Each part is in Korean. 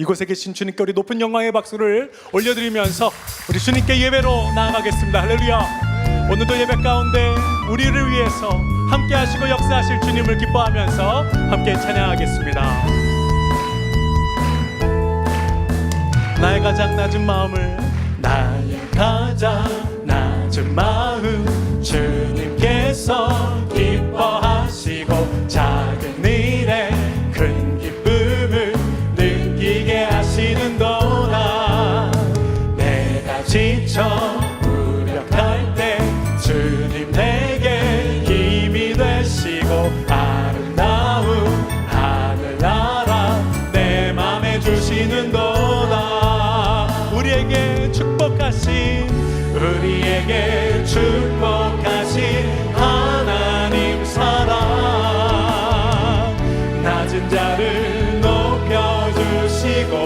이곳에 계신 주님께 우리 높은 영광의 박수를 올려드리면서 우리 주님께 예배로 나아가겠습니다. 할렐루야. 오늘도 예배 가운데 우리를 위해서 함께 하시고 역사하실 주님을 기뻐하면서 함께 찬양하겠습니다. 나의 가장 낮은 마음을 나의 가장 낮은 마음 주님 우리에게 축복하신 우리에게 축복하신 하나님 사랑. 낮은 자를 높여주시고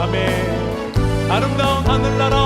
아멘. 아름다운 하늘나라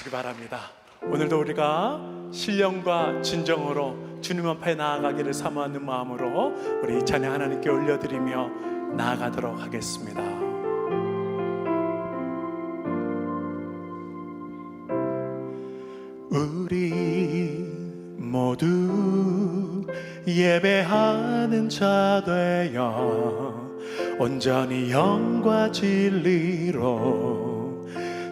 앉으시기 바랍니다. 오늘도 우리가 신령과 진정으로 주님 앞에 나아가기를 사모하는 마음으로 우리 이 찬양 하나님께 올려드리며 나아가도록 하겠습니다. 우리 모두 예배하는 자 되어 온전히 영과 진리로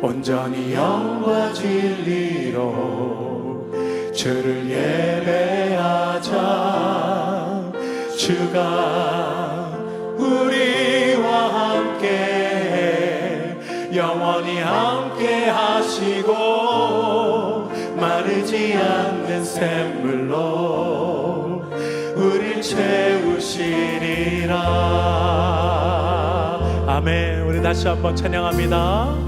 온전히 영과 진리로 주를 예배하자. 주가 우리와 함께 영원히 함께 하시고 마르지 않는 샘물로 우릴 채우시리라. 아멘. 우리 다시 한번 찬양합니다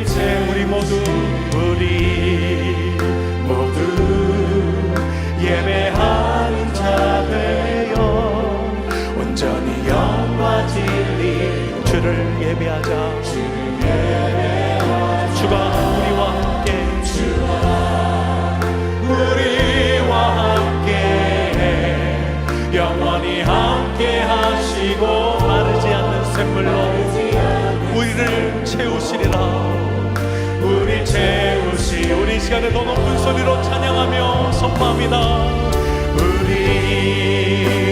로우 시간에 더 높은 소리로 찬양하며 선포합니다. 우리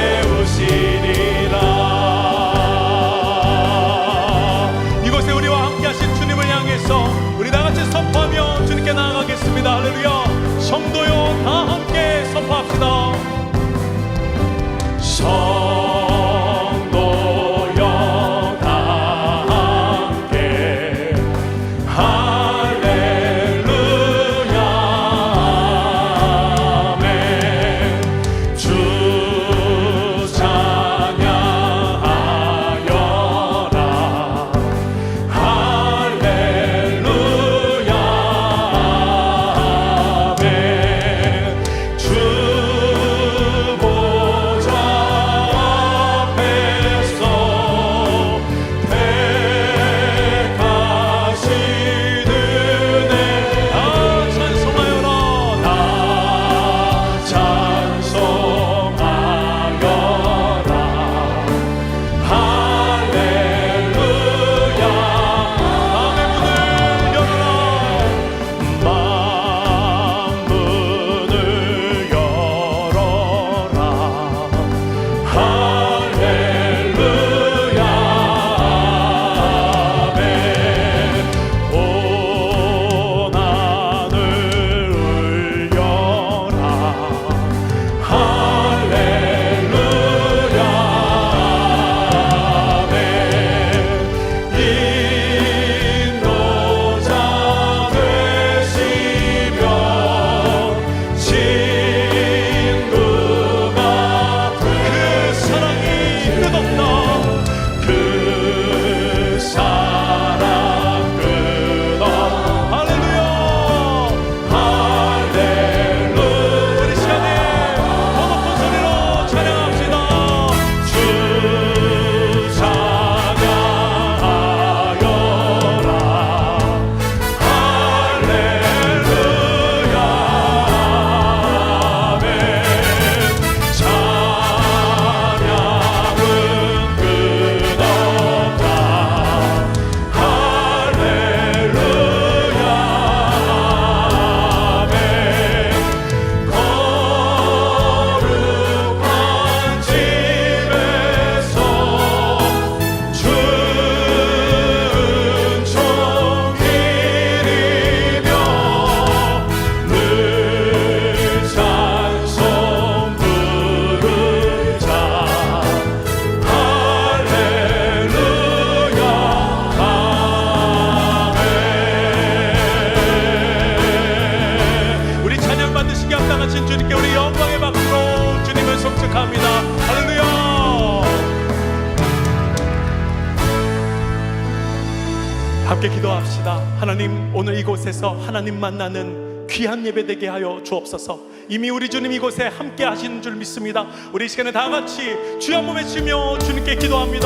함께 기도합시다. 하나님 오늘 이곳에서 하나님 만나는 귀한 예배 되게 하여 주옵소서. 이미 우리 주님 이곳에 함께 하시는 줄 믿습니다. 우리 이 시간에 다 같이 주여 한번 외치며 주님께 기도합니다.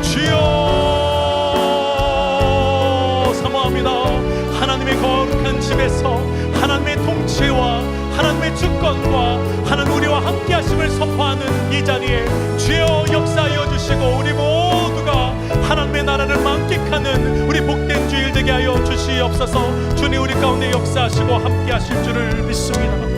주여 사모합니다. 하나님의 거룩한 집에서 하나님의 통치와 하나님의 주권과 하나님 우리와 함께 하심을 선포하는 이 자리에 주여 역사하여 주시고 우리 모두가 하나님의 나라를 만끽 하는 우리 복된 주일 되게 하여 주시옵소서. 주님 우리 가운데 역사하시고 함께 하실 줄을 믿습니다